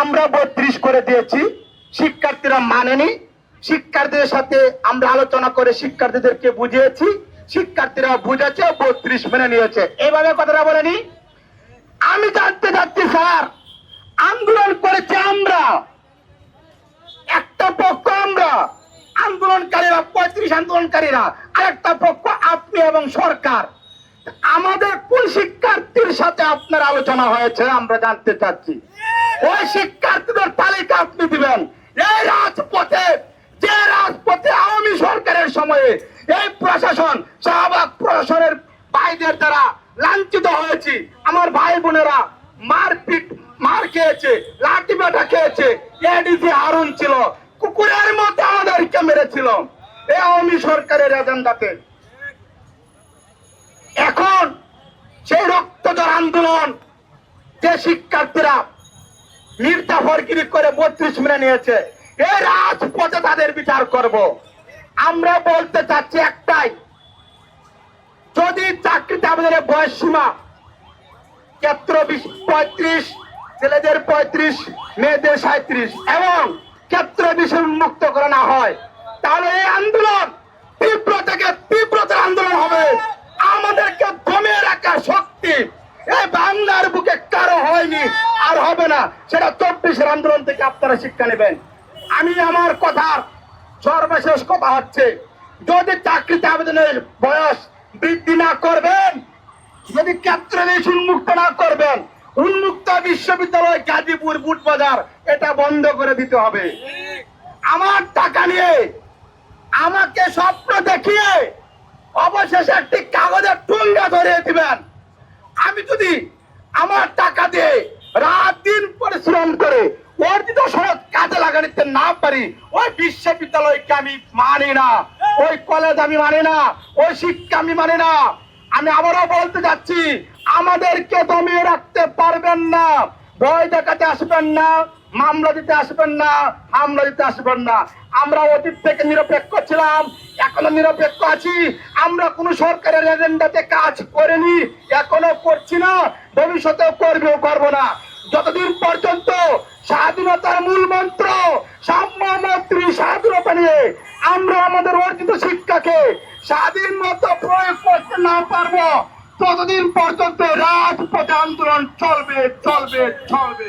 আমরা বত্রিশ করে দিয়েছি, শিক্ষার্থীরা মানেনি। শিক্ষার্থীদের সাথে আমরা আলোচনা করে শিক্ষার্থীদেরকে বুঝিয়েছি, শিক্ষার্থীরা বুঝেছে, বত্রিশ মেনে নিয়েছে। এইভাবে কথাটা বলেনি আমি জানতে চাচ্ছি, স্যার, আন্দোলন করেছে আমরা। একটা পক্ষ আমরা, আন্দোলনকারীরা, পঁয়ত্রিশ আন্দোলনকারীরা আর একটা পক্ষ আপনি এবং সরকার। আমাদের কোন শিক্ষার্থীর সাথে আপনার আলোচনা হয়েছে, আমরা জানতে চাচ্ছি। ওই শিক্ষার্থীদের তালিকা আপনি দিবেন। এই রাজপথে, যে রাজপথে আওয়ামী সরকারের সময়ে এই প্রশাসন, শাহবাগ প্রশাসনের ভাইদের দ্বারা লাঞ্ছিত হয়েছি। আমার ভাই বোনেরা মারপিট, মার খেয়েছে, লাঠি বাটা খেয়েছে। এডিসি হারুন ছিল, কুকুরের মতো আমাদেরকে মেরেছিল। এই আওয়ামী সরকারের এজেন্ডাতে। এখন সেই রক্তজর আন্দোলন, যে শিক্ষার্থীরা মির্জা ফরগিরি করে বত্রিশ মেনে নিয়েছে। তাদের বিচার করব। আমরা বলতে চাচ্ছি একটাই। যদি চাকরিতে আবেদনের বয়স সীমা ক্ষেত্র পঁয়ত্রিশ, ছেলেদের পঁয়ত্রিশ, মেয়েদের সাঁত্রিশ এবং ক্ষেত্র বিষয় মুক্ত করা না হয়, তাহলে এই আন্দোলন তীব্র থেকে তীব্রতার আন্দোলন হবে আমাদেরকে দমিয়ে রাখার শক্তি এই বাংলার বুকে কারও হয়নি আর হবে না, সেটা চব্বিশের আন্দোলন থেকে আপনারা শিক্ষা নেবেন। আমি আমার কথার সর্বশেষ কথা হচ্ছে, যদি চাকরিতে আবেদনের বয়স বৃদ্ধি না করবেন, যদি দেশ উন্মুক্ত না করবেন, উন্মুক্ত বিশ্ববিদ্যালয় গাজীপুর বুট বাজার, এটা বন্ধ করে দিতে হবে। আমার টাকা নিয়ে আমাকে স্বপ্ন দেখিয়ে অবশেষে একটি কাগজের টুঙ্গা ধরিয়ে দিবেন। আমি যদি আমার টাকা দিয়ে রাত দিন পরিশ্রম করে অর্জিত সড়ক কাজে পারি, ওই বিশ্ববিদ্যালয়কে আমি মানি না, ওই কলেজ আমি মানি না, ওই শিক্ষা আমি মানি না। আমি আবারও বলতে যাচ্ছি, আমাদেরকে দমিয়ে রাখতে পারবেন না, ভয় দেখাতে আসবেন না, মামলা দিতে আসবেন না, হামলা দিতে আসবেন না। আমরা অতীত থেকে নিরপেক্ষ ছিলাম, এখনও নিরপেক্ষ আছি। আমরা কোন সরকারের এজেন্ডাতে কাজ করিনি, এখনও করছি না, ভবিষ্যতেও করবেও করব না। যতদিন পর্যন্ত স্বাধীনতার মূল মন্ত্র সাম্য মাতৃ স্বাধীনতা নিয়ে আমরা আমাদের অর্জিত শিক্ষাকে স্বাধীন মতো প্রয়োগ করতে না পারব, ততদিন পর্যন্ত রাজপথে আন্দোলন চলবে চলবে চলবে।